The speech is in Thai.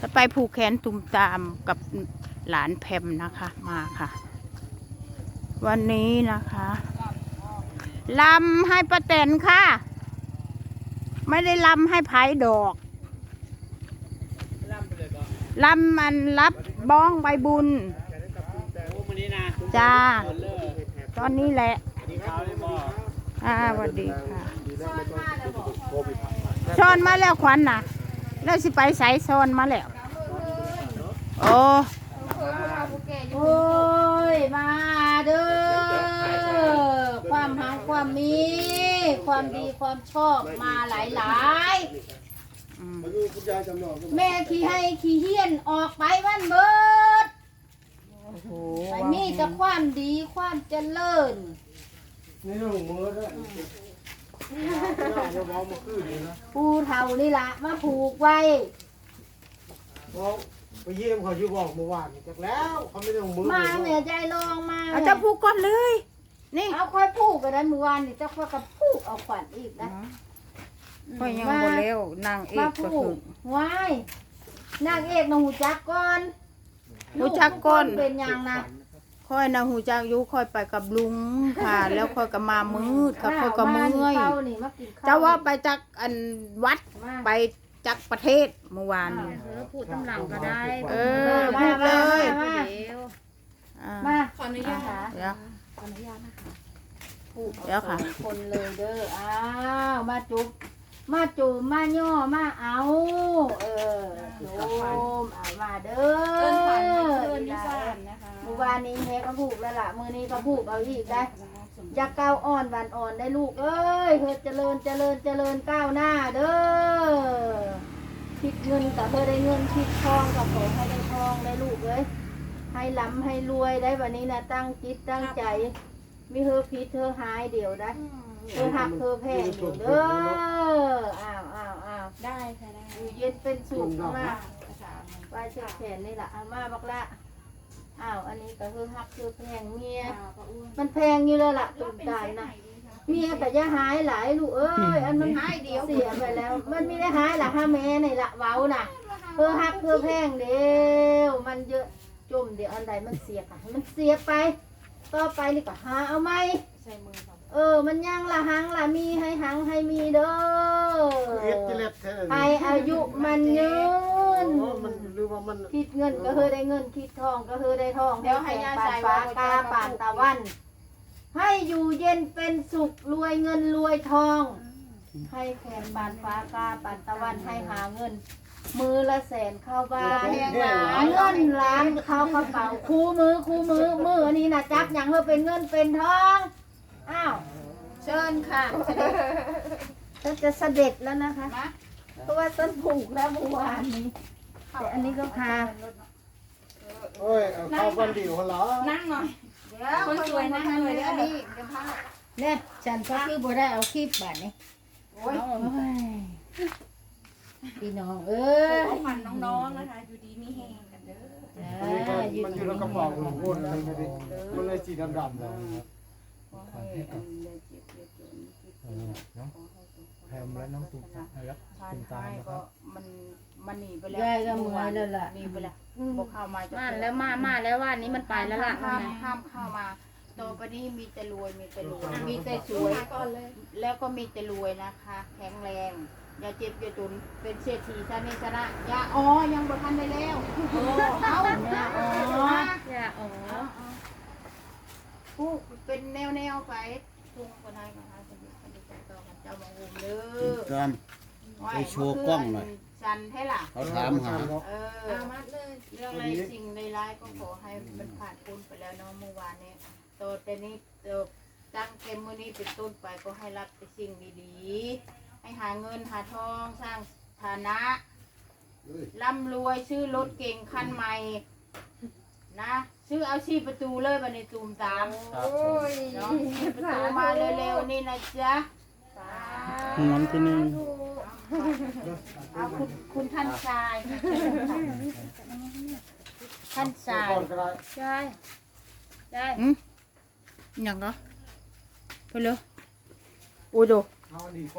จะไปผูกแขนตุมตามกับหลานแพมนะคะมาค่ะ วันนี้นะคะลำให้ป้าแตนค่ะ ไม่ได้ลำให้ไผ่ดอกลำมันรับบ้องใบบุญจ้า ตอนนี้แหละช้าได้บอกอ่าสวัสดีค่ะซอนมาแล้วขวัญน่ะ แล้วสิไปใส่ซอนมาแล้ว โอ้โอ้ยมาเด้อความหังความมี ความดีความชอบมาหลายหลายๆแม่ขี้ให้ขี้เฮียนออกไปวันเบิดโหไอ้มีแต่ความดีความเจริญ นี่หนูมือด้วย จะบอกมาคืนนี่นะปูเท่านี่ละมาผูกไว้เพราะไปเยี่ยมเขาอยู่บอกเมื่อวานนี่จากแล้วเขาไม่ได้เอามือมาแม่ใจลองมาเอาเจะผูกก่อนเลย นี่ เอาค่อยผูกกันนั้นเมื่อวานนี่เจ้าค่อยกับผูกเอาขวัญอีกนะก็ยังบ่เร็วนางเอมากก็ผูคืกอไว้นางเอกนองหูจักก่อนหูจักก่อนลูเป็นหยังนะ ค่อยนะหูจักอยุค่อยไปกับลุงค่ะ แล้วค่อยก็มามืดกับค่อยก็เมื่อยข้าวนี่มากินข้าวเจ้าว่าไปจากอันวัดมาไปจากประเทศเมื่อวานนี้พูดตำหลังก็ได้เออพูดเลยมาเดี๋ยวอ่ามาขออนุญาตค่ะเดี๋ยวขออนุญาตนะคะผูกเดี๋ยวค่ะสองคนเลยเด้ออ้าวมาจุบมาจูบมาย่อมาเอา เออโยมเอามาเด้อเอิ้นขวัญเอิ้นนิสานนะคะเมื่อวานนี้แม่ก็ผูกแล้วล่ะมื้อนี้ก็ผูกเอาอีกได้อยากก้าวอ่อนหวานอ่อนได้ลูกเอ้ยเธอเจริญเจริญเจริญก้าวหน้าเด้อคิดเงินกับเธอได้เงินคิดทองกับขอให้ได้ทองได้ลูกเอ้ยให้ล้ำให้รวยได้วันนี้นะตั้งจิตตั้งใจมีเธอพิษเธอหายเดี๋ยวได้เธอหักเธอแพงอยู่เด้ออ้าวอ้าวอ้าวได้ค่ะได้อยู่เย็นเป็นสุขมากไปเช็ดแขนนี่แหละเอามาบักละ อ้าวอันนี้ก็คือหักเธอแพงเมีย มันแพงอยู่แล้วล่ะตุ่มตาลนะเมียแต่จะหายหลายลูกเอ้ยอันมันหายเดียวเสียไปแล้ว มันไม่ได้หายละห้าแม่ในละเว้าน่ะเพื่อหักเพื่อแพงเดียวมันเยอะจมเดี๋ยวอันใดมันเสียค่ะให้มันเสียไปต่อไปนี่ก็หาเอาไหมใส่มือก่อนเออ มันยังละหังละมีให้หังให้มีเด้อเอ็ดจะเล็ดแท้ให้อายุมันยืนมันหรือ ว่ามันคิดเงินก็คือได้เงินคิดทองก็คือได้ทองเดี๋ยวให้ย่าปาใส่นฟ้ากาป่านตะวัน ให้อยู่เย็นเป็นสุขรวยเงินรวยทอง ให้แขนบานฟ้ากาป่านตะวันให้หาเงิน มือละแสนเข้าบ้านเงินล้านเข้ากระเป๋าคู่มือคู่มือมือนี่นะจับอย่างเพื่อเป็นเงินเป็นทองอ้าวเชิญค่ะต้นจะเสด็จแล้วนะคะ เพราะว่าต้นผูกแล้วเมื่อวานนี้ แต่อันนี้ก็พาโอ้ยเอาเข้าบ้านเดียวเหรอนั่งหน่อยคนสวยนะเลยอันนี้เนี่ยฉันก็คือบ่ได้เอาคลิปแบบนี้โอ้ยพี่น้องเอ้ยขอขวัญน้องๆนะคะอยู่ดีมีแหงกันเด้อมันอยู่ในกระเป๋าของคนอะไรไม่ได้มันเลยสีดำๆเลย แฮมและน้องตุ๊กนะครับทานคุณตาท้ายนะคก็รับมันมันหนีไปแล้วยายก็เมื่อยแล้วล่ะ หนีไปแล้วบอกเข้ามาจะมาแล้วมามาแล้วว่านี้มันไปแล้วล่ะห้ามห้ามเข้ามาต่อไปนี้มีแต่รวยมีแต่รวยมีแต่สวยก่อนเลยแล้วก็มีแต่รวยนะคะ แข็งแรง อย่าเจ็บอย่าจนเป็นเศรษฐีชาตินี้ชนะอย่าอ๋อยังบ่ทันได้แล้วเอาอย่าอ๋ออย่าอ๋อผู้เป็นแนวแนวๆไปทุงคนไทยนะคะ จอม ไปโชว์กล้องหน่อยจันให้ล่ะ เขาถามหา เออเอามัดเลยเรื่องอะไรสิ่งในร้ายๆก็ขอให้มันผ่านพ้นไปแล้วเนาะเมื่อวานนี้ต่อแต่นี้เติบตั้งเต็มมือนี้เป็นต้นไปก็ให้รับแต่สิ่งดีๆ ให้หาเงินหาทองสร้างฐานะร่ำรวยซื้อรถเก่งคันใหม่ นะซื้อเอาชีพประตูเลยบันในตูมตามครับผมเนาะชีพประตูมาเร็วๆนี่นะจ๊ะ หวนที่นี่เอาคุณคุณท่านชายท่านชายก่อนก็ได้ใช่ได้อย่างก็ไปเลยอุ้ยดูเอาดีกว่า